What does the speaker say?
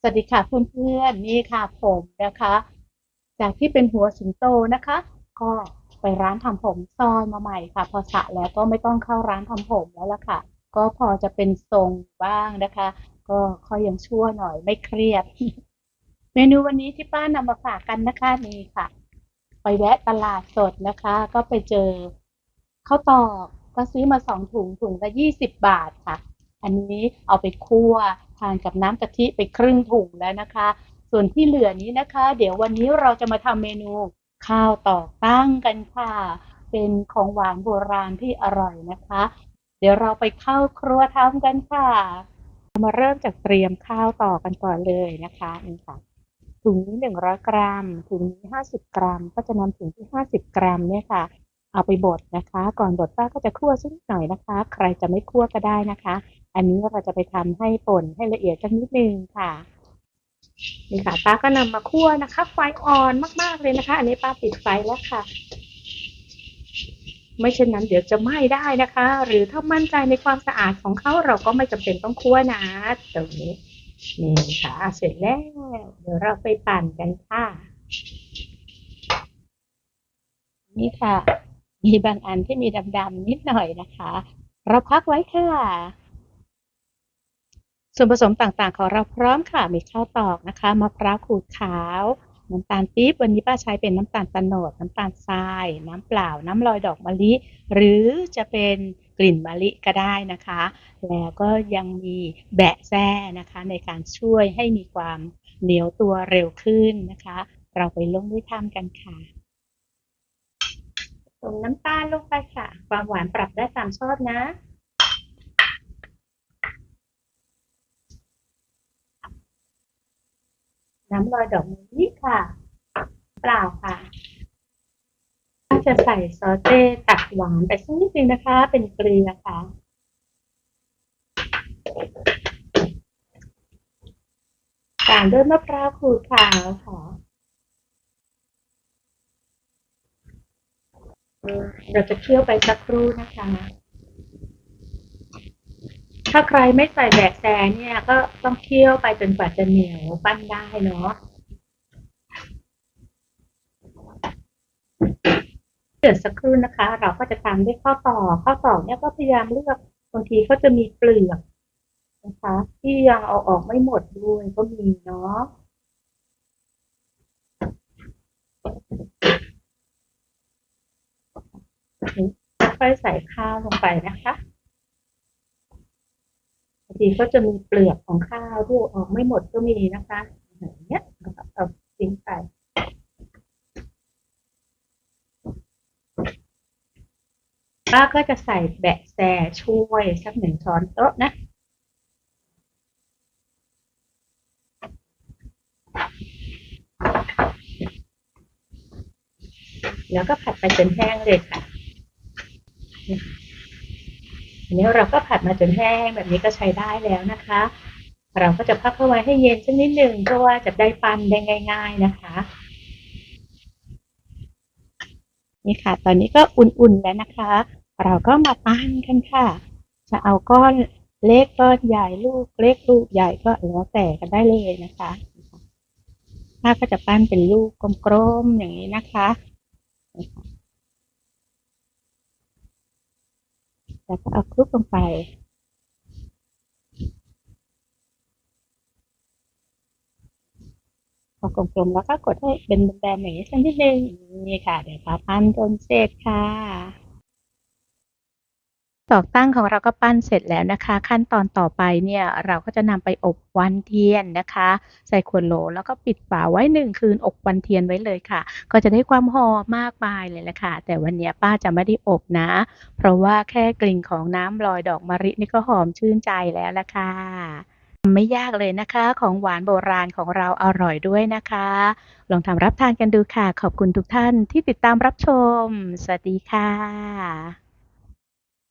สวัสดีค่ะเพื่อนๆนี่ค่ะผมนะคะ จากที่เป็นหัวสิงโตนะคะ ก็ไปร้านทำผมซอยมาใหม่ค่ะ พอสระแล้วก็ไม่ต้องเข้าร้านทำผมแล้วล่ะค่ะ ก็พอจะเป็นทรงบ้างนะคะ ก็ค่อยยังชั่วหน่อยไม่เครียด เมนูวันนี้ที่ป้านำมาฝากกันนะคะนี่ค่ะ ไปแวะตลาดสดนะคะ ก็ไปเจอข้าวตอกก็ซื้อมาสองถุงถุงละยี่สิบบาทค่ะ อันนี้เอาไปคั่วทานกับน้ำกะทิไปครึ่งถุงแล้วนะคะ ส่วนที่เหลือนี้นะคะ เดี๋ยววันนี้เราจะมาทำเมนูข้าวตอกตั้งกันค่ะ เป็นของหวานโบราณที่อร่อยนะคะ เดี๋ยวเราไปเข้าครัวทำกันค่ะ มาเริ่มจากเตรียมข้าวต่อกันก่อนเลยนะคะนี่ค่ะถุงนี้หนึ่งร้อยกรัม ถุงนี้ห้าสิบกรัม ก็จะนำถุงที่ห้าสิบกรัมเนี่ยค่ะ เอาไปบดนะคะ ก่อนบดป้าก็จะคั่วสักหน่อยนะคะ ใครจะไม่คั่วก็ได้นะคะ อันนี้เราจะไปทำให้ป่นให้ละเอียดสักนิดนึงค่ะนี่ค่ะป้าก็นำมาคั่วนะคะ ไฟอ่อนมากๆเลยนะคะ อันนี้ป้าปิดไฟแล้วค่ะ ไม่เช่นนั้นเดี๋ยวจะไหม้ได้นะคะ หรือถ้ามั่นใจในความสะอาดของเขาเราก็ไม่จำเป็นต้องคั่วนะตรงนี้นี่ค่ะเสร็จแล้วเดี๋ยวเราไปปั่นกันค่ะ นี่ค่ะ มีบางอันที่มีดำๆนิดหน่อยนะคะ เราพักไว้ค่ะ ส่วนผสมต่างๆ ของเราพร้อมค่ะ มีข้าวตอกนะคะมะพร้าวขูดขาว น้ำตาลปี๊บวันนี้ป้าใช้เป็นน้ำตาลตะโนด น้ำตาลทราย น้ำเปล่า น้ำลอยดอกมะลิ หรือจะเป็นกลิ่นมะลิก็ได้นะคะ แล้วก็ยังมีแบะแซ่นะคะ ในการช่วยให้มีความเหนียวตัวเร็วขึ้นนะคะ เราไปลงมือทำกันค่ะผสมน้ำตาลลงไปค่ะ ความหวานปรับได้ตามชอบนะ น้ำลอยดอกมะลิค่ะ เปล่าค่ะถ้าจะใส่ซอสเต้ตัดหวานไปสักนิดนึงนะคะ เป็นเกลือค่ะตามด้วยมะพร้าวขูดขาวค่ะเราจะเคี่ยวไปสักครู่นะคะ ถ้าใครไม่ใส่แบกแซเนี่ย ก็ต้องเคี่ยวไปจนกว่าจะเหนียวปั้นได้เนาะเดือดสักครู่นะคะ เราก็จะตามด้วยข้าวต่อ ข้าวต่อเนี่ยก็พยายามเลือกบางทีเขาจะมีเปลือกนะคะ ที่ยังเอาออกไม่หมดด้วยก็มีเนาะค่อยใส่ข้าวลงไปนะคะ ทีก็จะมีเปลือกของข้าวที่ออกไม่หมดก็มีนะคะอย่างเงี้ยเราก็เอาทิ้งไปป้าก็จะใส่แบะแซช่วยสักหนึ่งช้อนโต๊ะนะ แล้วก็ผัดไปจนแห้งเลยค่ะ อันนี้เราก็ผัดมาจนแห้งแบบนี้ก็ใช้ได้แล้วนะคะ เราก็จะพักเข้าไว้ให้เย็นสักนิดหนึ่งเพราะว่าจะได้ปั้นได้ง่าย ๆนะคะ นี่ค่ะ ตอนนี้ก็อุ่นๆแล้วนะคะ เราก็มาปั้นกันค่ะ จะเอาก้อนเล็กก้อนใหญ่ลูกเล็กลูกใหญ่ก็แล้วแต่กันได้เลยนะคะถ้าก็จะปั้นเป็นลูกกลมๆอย่างนี้นะคะ แล้วก็เอาคลุกลงไป พอกลมๆแล้วก็กดให้เป็นแบนๆอย่างนี้สักนิดนึงนี่ค่ะ เดี๋ยวพาพันจนเสร็จค่ะ ตอกตั้งของเราก็ปั้นเสร็จแล้วนะคะ ขั้นตอนต่อไปเนี่ยเราก็จะนำไปอบวันเทียนนะคะ ใส่ขวดโหลแล้วก็ปิดฝาไว้หนึ่งคืนอบวันเทียนไว้เลยค่ะ ก็จะได้ความหอมมากมายเลยแหละค่ะ แต่วันนี้ป้าจะไม่ได้อบนะ เพราะว่าแค่กลิ่นของน้ำลอยดอกมะรินี่ก็หอมชื่นใจแล้วละค่ะไม่ยากเลยนะคะ ของหวานโบราณของเราอร่อยด้วยนะคะ ลองทำรับทานกันดูค่ะ ขอบคุณทุกท่านที่ติดตามรับชม สวัสดีค่ะ